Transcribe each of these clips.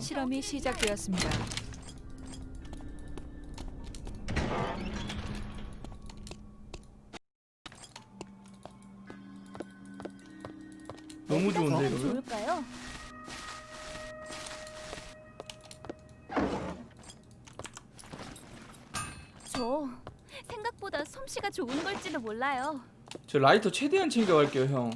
실험이 시작되었습니다. 너무 좋은데 이러면? 좋을까요? 저 생각보다 솜씨가 좋은 걸지도 몰라요. 저 라이터 최대한 챙겨갈게요 형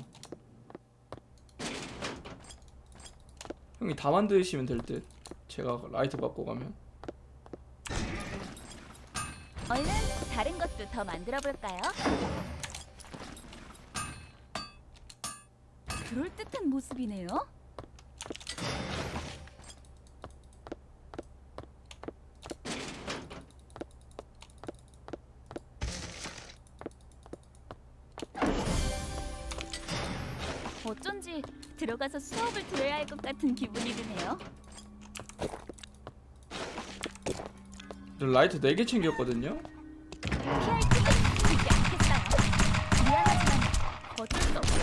형이 다 만드시면 될 듯 제가 라이터 갖고 가면 얼른 다른 것도 더 만들어 볼까요? 그럴 듯한 모습이네요. 가서 수업을 들어야 할 것 같은 기분이 드네요. 저 라이터 4개 챙겼거든요 피할 힘은 있지 않겠어요. 미안하지만 어쩔 수 없어요.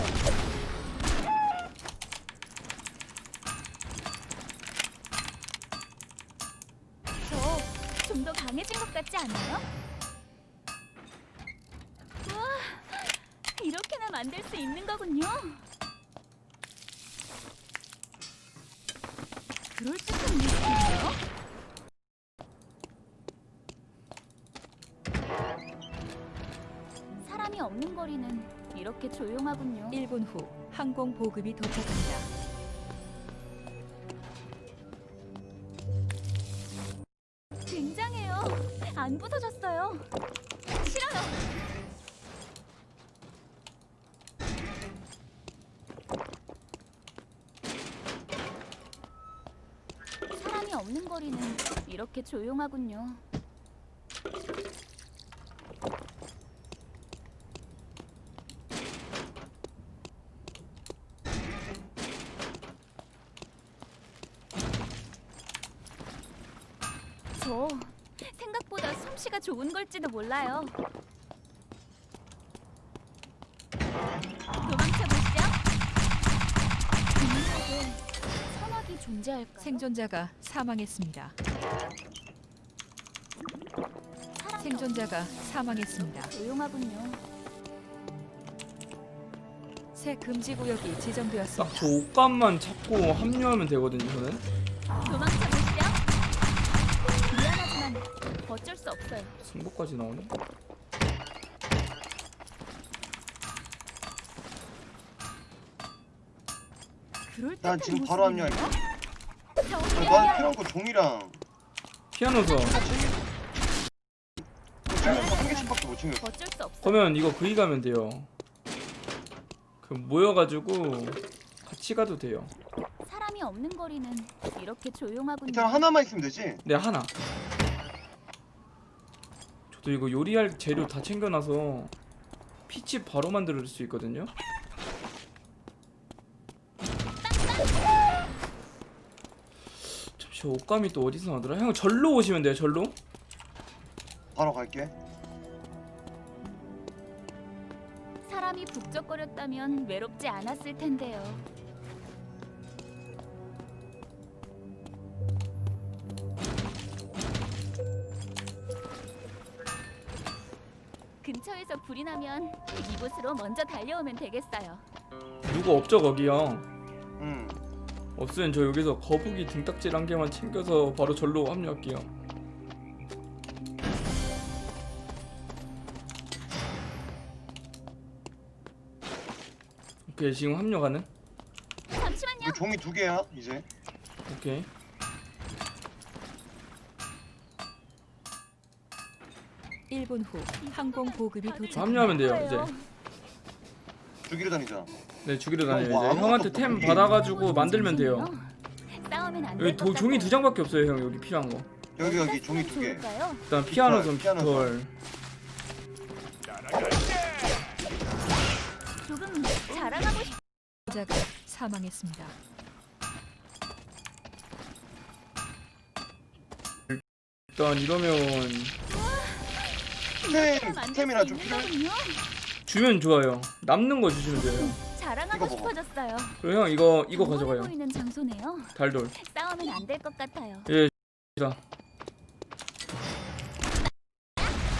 저 좀 더 강해진 것 같지 않아요? 우와, 이렇게나 만들 수 있는 거군요. 그럴 듯한 느낌이에요. 사람이 없는 거리는 이렇게 조용하군요. 1분 후 항공 보급이 도착합니다. 굉장해요. 안 부서졌어요. 싫어요. 사람이 없는 거리는 이렇게 조용하군요. 저 생각보다 솜씨가 좋은 걸지도 몰라요. 도망쳐 보시죠. 선악이 존재할까요? 생존자가 사망했습니다. 생존자가 사망했습니다. 없- 조용하군요. 새 금지 구역이 딱 지정되었습니다. 저 옷감만 찾고 합류하면 되거든요 저는 도망쳐 보시죠. 어쩔 수 없어요. 승복까지 나오네 그럴 난 듯한 지금 바로 모습이네요. 난 미안해요. 필요한 거 종이랑 피아노서 챙긴 거한 개씩밖에 못 챙겼어. 어쩔 수 없어요. 그러면 이거 그이 가면 돼요 그 모여가지고 같이 가도 돼요 사람이 없는 거리는 이렇게 조용하군요. 일단 하나만 있으면 되지. 네 하나 저도 이거 요리할 재료 다 챙겨놔서 피치 바로 만들 수 있거든요 잠시 옷감이 또 어디서 나더라? 형 절로 오시면 돼요 절로 바로 갈게. 사람이 북적거렸다면 외롭지 않았을 텐데요. 근처에서 불이 나면 이곳으로 먼저 달려오면 되겠어요. 누구 없죠 거기요 응. 없으면 저 여기서 거북이 등딱질 한 개만 챙겨서 바로 절로 합류할게요 오케이 지금 합류 가는? 잠시만요. 종이 두 개야 이제. 오케이 일분후 항공 보급이 다들 도착합니다. 합류하면 돼요, 거예요. 주기로 다니자. 네 주기로 다녀요 어, 와, 이제 형한테 템 받아가지고 만들면 돼요 싸우면 안 여기 도, 종이. 두 장밖에 없어요 형 여기 필요한 거 여기 여기 종이 두 개. 일단 피아노 선 피아노 피털 따라갈게 자가 사망했습니다. 일단 이러면 스템 만들 스템이나 수좀 필요해. 주면 좋아요. 남는 거 주시면 돼요. 자랑하고 이거 먹어. 싶어졌어요. 그리고 형 이거 이거 가져가요. 보이는 장소네요. 달돌. 싸우면 안 될 것 같아요. 예. 자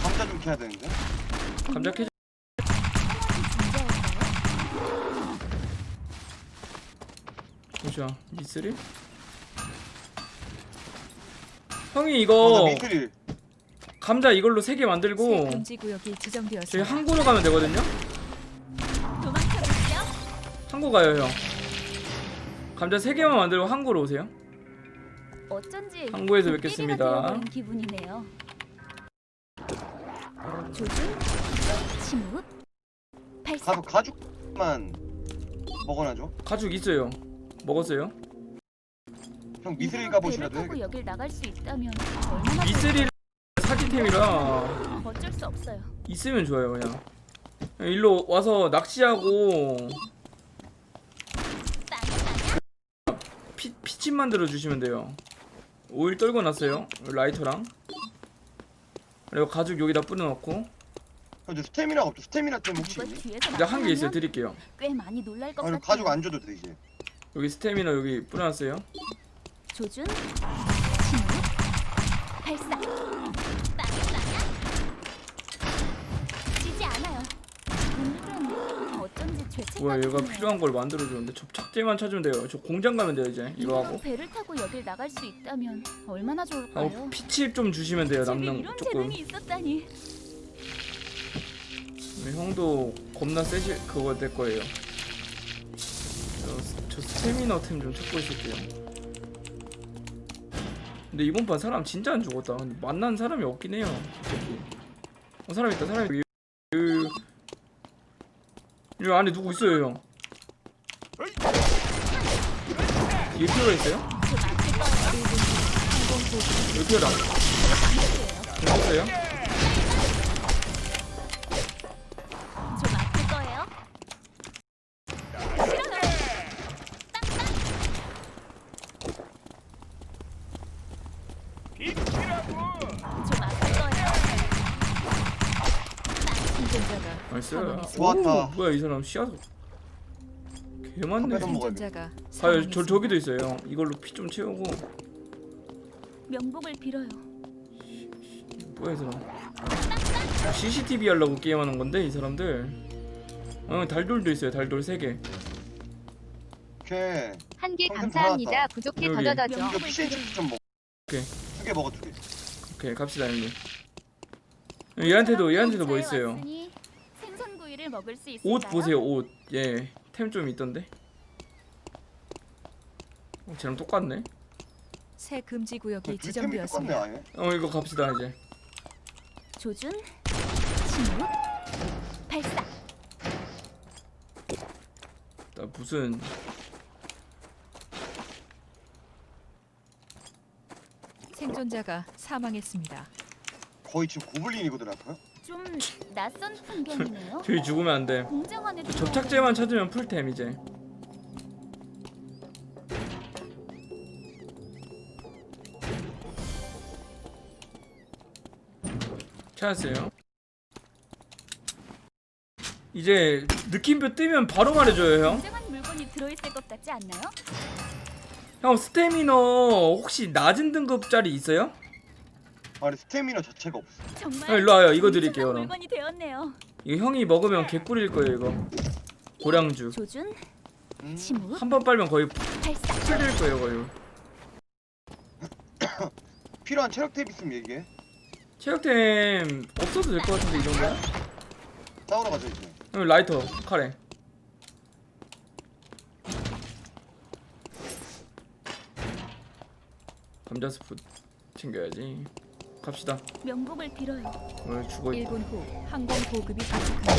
감자 좀 캐야 되는데 감자 캐. 존재할까요? 잠시만 미쓰리? 형이 어, 나 이거 미스릴 감자 이걸로 세개새 만들고 금지 구역이 저희. 항구로 가면 되거든요. 항구 가요 형. 감자 세 개만 만들고 항구로 오세요. 어쩐지 항구에서 뵙겠습니다. 기분이네요. 조준, 침묵, 발사. 가서 가죽만 먹어놔줘 가죽 있어요. 먹었어요. 형 미스릴 이대로 가보시라도 배를 타고 해 여길 나갈 수 있다면 얼마나 미쓰리 사기템이라? 어쩔 수 없어요. 있으면 좋아요 그냥. 그냥 일로 와서 낚시하고 피 피침 만들어 주시면 돼요. 오일 떨궈 놨어요. 라이터랑. 그리고 가죽 여기다 뿌려놓고. 형, 저 스태미나가 없죠 스태미나 템 혹시 이거 있니? 뒤에서 이제 한 개 있어요. 나타나면 드릴게요. 꽤 많이 놀랄 것 아니. 가죽 안 줘도 돼 이제 여기 스태미너 여기 뿌려놨어요. 조준, 침묵, 발사. 뭐야 얘가. 필요한 걸 만들어주는데 접착제만 찾으면 돼요. 저 공장 가면 돼요 이제 이거 하고. 배를 타고 여길 나갈 수 있다면 얼마나 좋을까요? 하고 피칩 좀 주시면 돼요. 집에 남는 이런 조금. 재능이 있었다니. 네, 형도 겁나 세실 그거 될 거예요. 저, 저 스태미너 템 좀 찾고 있을게요. 근데 이번 판 사람 진짜 안 죽었다. 근데 만난 사람이 없긴 해요. 솔직히. 어 사람 있다. 사람 있다. 여기, 여기 안에 누구 있어요 형? 뒤에 피어가 있어요? 여기 피어라. 맞을게요. 있어요? 좋았다. 오, 뭐야 이 사람 씨앗 개 많네. 한 먹어야 돼. 생존자가 아, 저 사망했습니다. 저기도 있어요. 형. 이걸로 피 좀 채우고. 명복을 빌어요. 뭐야 이 사람 CCTV 하려고 게임하는 건데 이 사람들 어 달돌도 있어요 달돌 3개 오케이 한개 방금 감사합니다. 부족해 여기. 더더더죠. 이거 피쉬앤칩 좀 먹어 오케이. 두 개 먹어 두 개 오케이 갑시다 형님 얘한테도 얘한테도 뭐 있어요 먹을 수 있을까요? 옷 보세요 옷 예 템 좀 있던데 어, 쟤랑 똑같네 새 금지 구역이 지정되었습니다. 아예 어 이거 갑시다 이제 조준, 침묵, 발사. 나 무슨 생존자가 사망했습니다. 거의 지금 고블린이거든 아까 좀 낯선 풍경이네요. 저희 죽으면 안 돼 공장 안에 접착제만 찾으면 풀템 이제 찾았어요 이제 느낌표 뜨면 바로 말해줘요 형. 공장한 물건이 들어있을 것 같지 않나요? 형 스태미너 혹시 낮은 등급짜리 있어요? 아니 스태미나 자체가 없어. 정말 형 일로 와요. 이거 드릴게요 그럼. 물건이 되었네요. 이거 형이 먹으면 개꿀일 거예요 이거. 고량주. 조준, 음. 침묵, 한 번 빨면 거의 발사. 풀릴 거예요 거의. 필요한 체력 탭 있으면 얘기해. 체력템 없어도 될 것 같은데 이 정도야? 싸우러 가자 이제. 형 라이터 카레. 감자 스프 챙겨야지 갑시다 명복을 빌어요. 오늘 죽어 1분 후 항공 보급이 도착합니다.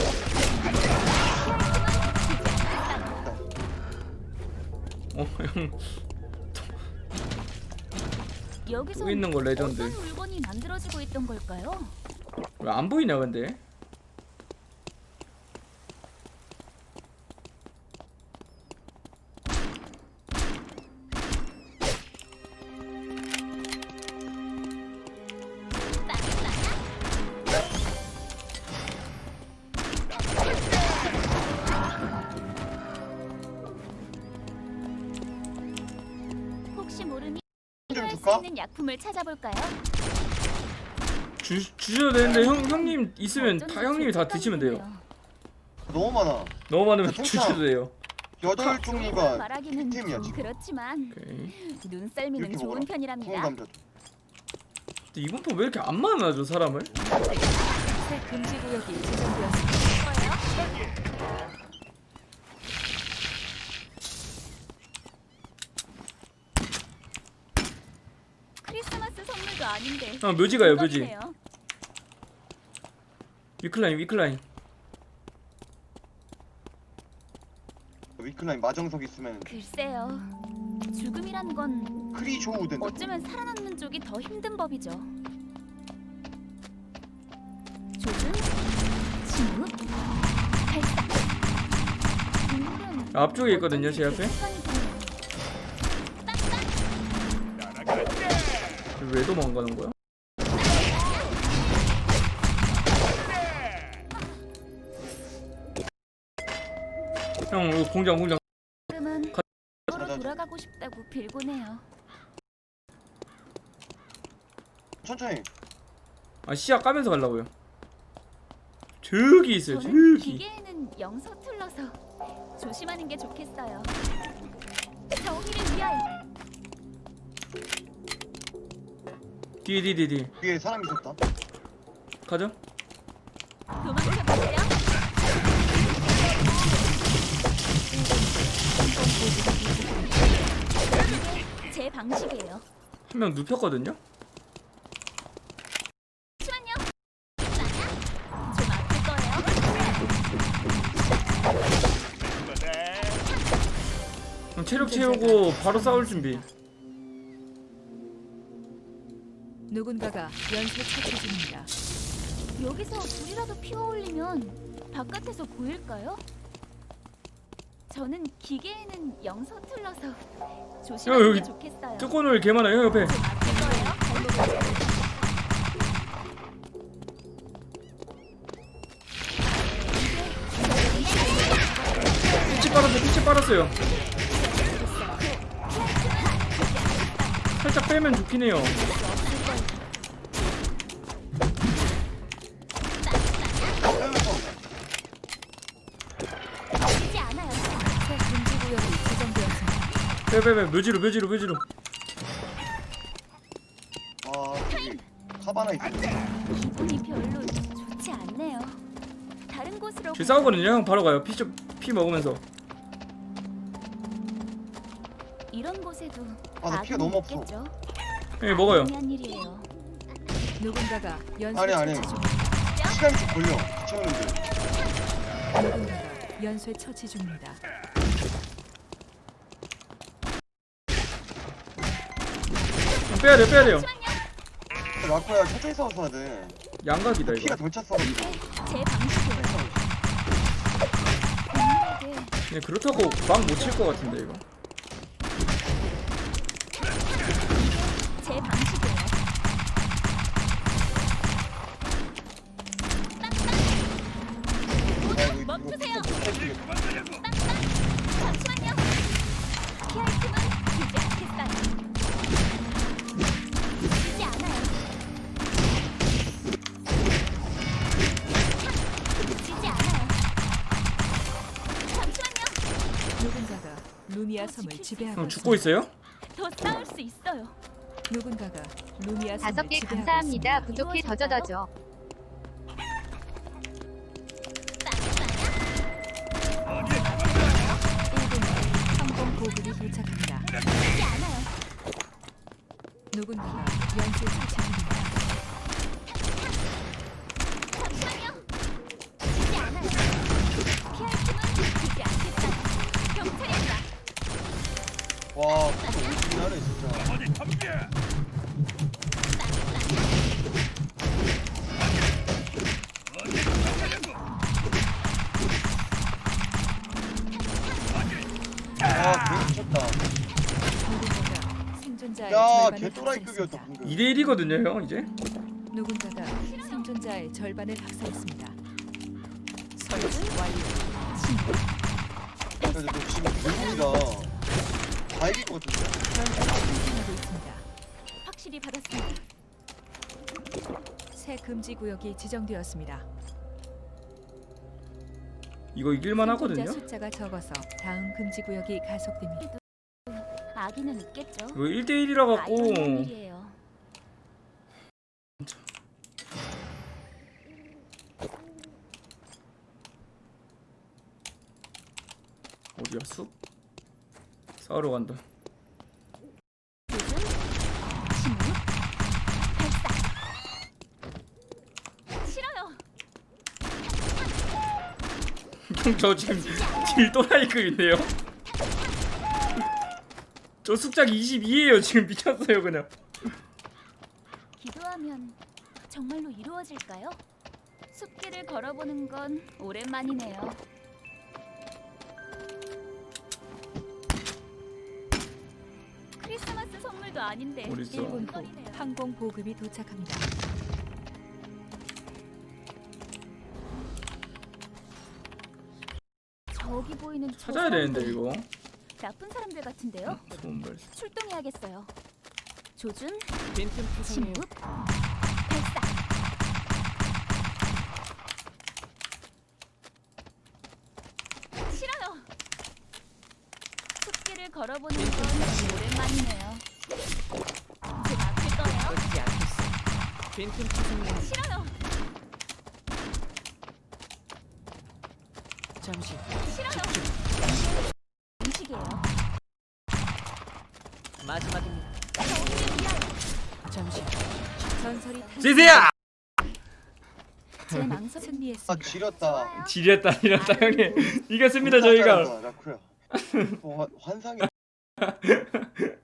어 형 여기서 또 있는 거 레전드 어떤 물건이 만들어지고 있던 걸까요? 왜 안 보이냐 근데 줄까? 있는 약품을 찾아볼까요? 주, 주셔도 되는데 형, 형님 있으면 어쩐지 다 형님이 다제 드시면 돼요. 너무 많아. 너무 많으면. 주셔도 돼요 여덟 종류가 말하기는 템이야, 좀 지금. 그렇지만 오케이 눈썰미는 이렇게 좋은 먹어라. 구운 편이랍니다. 감자. 근데 이번 판 왜 이렇게 안 많아져 사람을? 새 금지 구역이 지정되었습니다. 크리스마스 선물도 아닌데. 아 묘지 가요 묘지. 위클라인 위클라인 위클라인 마정석 있으면 글쎄요. 죽음이란 건 크리 조우 된다. 어쩌면 살아남는 쪽이 더 힘든 법이죠. 조준, 진우, 발사. 앞쪽에 있거든요 제 앞에 왜 도망가는 거야? 형 이거 공장 공장 지금은 가- 서로. 돌아가고 싶다고 빌곤 해요. 천천히. 아 시야 까면서 가려고요 저기 있어요 저는 저기 기계에는 영 서툴러서 조심하는 게 좋겠어요. 정의를 위하여. 뒤에 뒤에 뒤에 뒤에 위에 사람 있었다. 가죠 도망쳐 보세요. 이게 제 방식이에요. 한 명 눕혔거든요 잠시만요. 좀 아플 거예요. 형 체력 채우고 바로 싸울 준비 누군가가 연쇄 처치 중입니다. 여기서 불이라도 피워 올리면 바깥에서 보일까요? 저는 기계에는 영 서툴러서 조심하는 여기 게 좋겠어요. 뚜껑을 개 많아요 형 옆에. 피치 빨았어요 피치 빨았어요 살짝 빼면 좋긴 해요 빼빼빼 묘지로 묘지로 묘지로 아 저기 카바나 있어. 기분이 별로 좋지 않네요. 다른 곳으로 저 싸우거든요 형 바로 가요 피, 좀- 피 먹으면서 이런 곳에도 아, 나 피가 너무 없어. 있겠죠? 예 먹어요 중요한 일이에요. 누군가가 연쇄 아니, 아니. 처치 중입니다. 시간이 좀 걸려. 누군가가 연쇄 처치 중입니다. 빼야 돼 빼야 돼요 라코야 천천히 싸워서야 돼. 양각이다 피가 이거 덜 찼어. 이게 제. 동물에게 그냥 그렇다고 막 못 칠 것 같은데 이거 섬을 지배하고 형 죽고. 있어요? 더 싸울 수 있어요. 누군가가 루미아 섬을 다섯 개 지배하고 감사합니다. 있습니다. 부족해 더 젖어줘. 항공 보급이 도착합니다. 누군가가 연쇄 또라이급이었다 학살했습니다. 방금. 2대 1이거든요 형 이제 누군가가 생존자의 절반을 학살했습니다. 설치 완료. 그래서 너 지금 외국이라 다 이길 것 같은데. 전투가 진행하고 있습니다. 확실히 받았습니다. 새 금지 구역이 지정되었습니다. 이거 이길만 생존자 하거든요. 숫자가 적어서 다음 금지 구역이 가속됩니다. 아기는 있겠죠. 이거 1대1이라 아, 갖고 일이에요. 어디야 숲? 싸우러 간다. 요즘 침묵 발사. 싫어요. 형저 지금 딜 또라이급인데요? 저 숫자 22예요 지금 미쳤어요 그냥 기도하면 정말로 이루어질까요? 숲길을 걸어보는 건 오랜만이네요. 크리스마스 선물도 아닌데 어디 있어? 1분 후 건이네요. 항공 보급이 도착합니다. 저기 보이는 저 찾아야 되는데 이거 나쁜 사람들 같은데요? 좋은 발사 출동해야겠어요. 조준, 빈틈 투성이에요. 침묵, 발사. 싫어요. 숲길을 걸어보는 건 오랜만이네요. 제 앞을 떠요. 어찌 않겠어. 빈틈 투성이에요. 싫어요. 잠시 싫어요. 음식 지세야! 제아 승리했습니다. 지렸다. 지렸다 지렸다 형님. 이겼습니다 저희가. 라쿠야 어, 환- 환상이